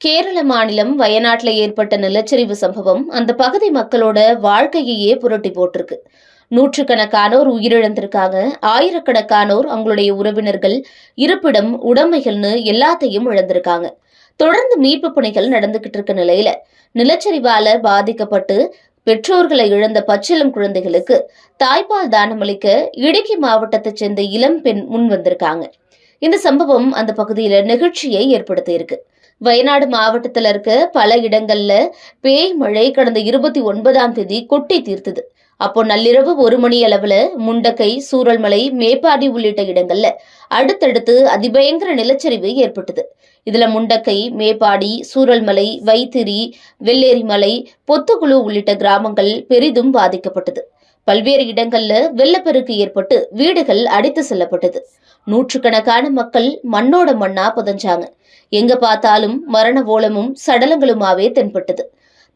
கேரள மாநிலம் வயநாட்டில் ஏற்பட்ட நிலச்சரிவு சம்பவம் அந்த பகுதி மக்களோட வாழ்க்கையையே புரட்டி போட்டிருக்கு. நூற்றுக்கணக்கானோர் உயிரிழந்திருக்காங்க. ஆயிரக்கணக்கானோர் அவங்களுடைய உறவினர்கள் இருப்பிடம் உடைமைகள்னு எல்லாத்தையும் இழந்திருக்காங்க. தொடர்ந்து மீட்பு பணிகள் நடந்துகிட்டு இருக்க நிலையில நிலச்சரிவால பாதிக்கப்பட்டு பெற்றோர்களை இழந்த பச்சிளம் குழந்தைகளுக்கு தாய்ப்பால் தானமளிக்க இடுக்கி மாவட்டத்தைச் சேர்ந்த இளம் பெண் முன் வந்திருக்காங்க இந்த சம்பவம் அந்த பகுதியில நெகிழ்ச்சியை ஏற்படுத்தி இருக்கு. வயநாடு மாவட்டத்துல இருக்க பல இடங்கள்ல பேய் மழை கடந்த இருபத்தி ஒன்பதாம் தேதி கொட்டி தீர்த்தது. அப்போ நள்ளிரவு ஒரு மணி அளவுல முண்டக்கை சூரல்மலை மேப்பாடி உள்ளிட்ட இடங்கள்ல அடுத்தடுத்து அதிபயங்கர நிலச்சரிவு ஏற்பட்டது. இதுல முண்டக்கை மேப்பாடி சூரல்மலை வைத்திரி வெள்ளேரிமலை பொத்துக்குழு உள்ளிட்ட கிராமங்கள் பெரிதும் பாதிக்கப்பட்டது. பல்வேறு இடங்கள்ல வெள்ளப்பெருக்கு ஏற்பட்டு வீடுகள் அடித்து செல்லப்பட்டது. நூற்றுக்கணக்கான மக்கள் மண்ணோட மண்ணா புதஞ்சாங்க. எங்க பார்த்தாலும் மரண ஓலமும் சடலங்களுமாவே தென்பட்டது.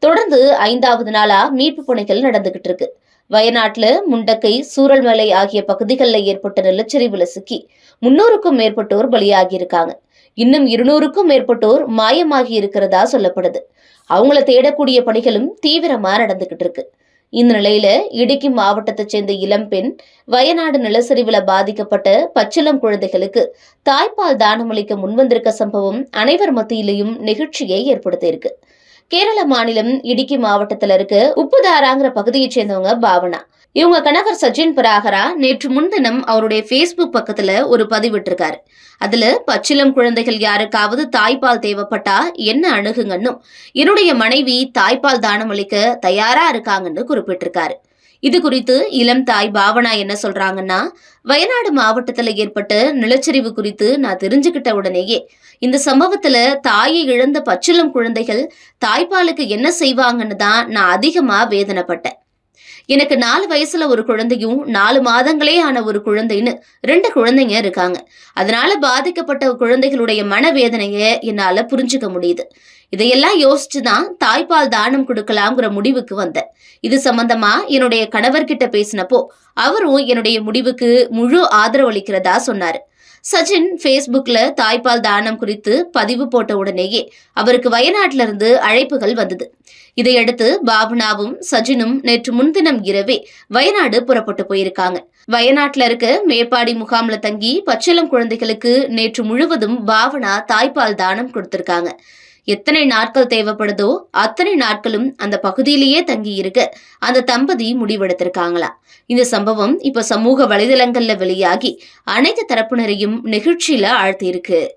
தொடர்ந்து ஐந்தாவது நாளா மீட்பு பணிகள் நடந்துகிட்டு இருக்கு. வயநாட்டுல முண்டக்கை சூரல்மலை ஆகிய பகுதிகளில் ஏற்பட்ட நிலச்சரிவுல சிக்கி முன்னூறுக்கும் மேற்பட்டோர் பலியாகி இருக்காங்க இன்னும் இருநூறுக்கும் மேற்பட்டோர் மாயமாகி இருக்கிறதா சொல்லப்படுது. அவங்கள தேடக்கூடிய பணிகளும் தீவிரமா நடந்துகிட்டு இருக்கு. இந்த நிலையில இடுக்கி மாவட்டத்தைச் சேர்ந்த இளம்பெண் வயநாடு நிலச்சரிவுல பாதிக்கப்பட்ட பச்சிளம் குழந்தைகளுக்கு தாய்ப்பால் தானமளிக்க முன்வந்திருக்க சம்பவம் அனைவர் மத்தியிலையும் நெகிழ்ச்சியை ஏற்படுத்தியிருக்கு. கேரள மாநிலம் இடுக்கி மாவட்டத்துல இருக்கு. உப்புதாராங்கிற பகுதியைச் சேர்ந்தவங்க பாவனா. இவங்க கணவர் சச்சின் பராகரா நேற்று முன்தினம் அவருடைய ஃபேஸ்புக் பக்கத்துல ஒரு பதிவிட்டிருக்காரு. அதுல பச்சிலம் குழந்தைகள் யாருக்காவது தாய்ப்பால் தேவைப்பட்டா என்ன அணுகுங்கன்னும். என்னுடைய மனைவி தாய்ப்பால் தானம் அளிக்க தயாரா இருக்காங்கன்னு குறிப்பிட்டிருக்காரு. இது குறித்து இளம் தாய் பாவனா என்ன சொல்றாங்கன்னா வயநாடு மாவட்டத்தில் ஏற்பட்ட நிலச்சரிவு குறித்து நான் தெரிஞ்சுக்கிட்ட உடனேயே இந்த சம்பவத்துல தாயை இழந்த பச்சிளம் குழந்தைகள் தாய்ப்பாலுக்கு என்ன செய்வாங்கன்னு தான் நான் அதிகமா வேதனைப்பட்டேன். எனக்கு நாலு வயசுல ஒரு குழந்தையும் நாலு மாதங்களே ஆன ஒரு குழந்தைன்னு ரெண்டு குழந்தைங்க இருக்காங்க. அதனால பாதிக்கப்பட்ட குழந்தைகளுடைய மனவேதனைய என்னால புரிஞ்சுக்க முடியுது. இதையெல்லாம் யோசிச்சு தான் தாய்ப்பால் தானம் கொடுக்கலாங்கிற முடிவுக்கு வந்தேன். இது சம்பந்தமா என்னுடைய கணவர்கிட்ட பேசினப்போ அவரும் என்னுடைய முடிவுக்கு முழு ஆதரவு அளிக்கிறதா சொன்னாரு. சச்சின் ஃபேஸ்புக்ல தாய்ப்பால் தானம் குறித்து பதிவு போட்ட உடனேயே அவருக்கு வயநாட்டில இருந்து அழைப்புகள் வந்தது. இதையடுத்து பாபுனாவும் சஜினும் நேற்று முன்தினம் இரவே வயநாடு புறப்பட்டு போயிருக்காங்க. வயநாட்டுல இருக்க மேப்பாடி முகாம்ல தங்கி பச்சிளம் குழந்தைகளுக்கு நேற்று முழுவதும் பாவனா தாய்ப்பால் தானம் கொடுத்திருக்காங்க. எத்தனை நாட்கள் தேவைப்படுதோ அத்தனை நாட்களும் அந்த பகுதியிலேயே தங்கி இருக்க. அந்த தம்பதி முடிவெடுத்திருக்காங்களா? இந்த சம்பவம் இப்ப சமூக வலைதளங்கள்ல வெளியாகி அனைத்து தரப்பினரையும் நெகிழ்ச்சியில ஆழ்த்தியிருக்கு.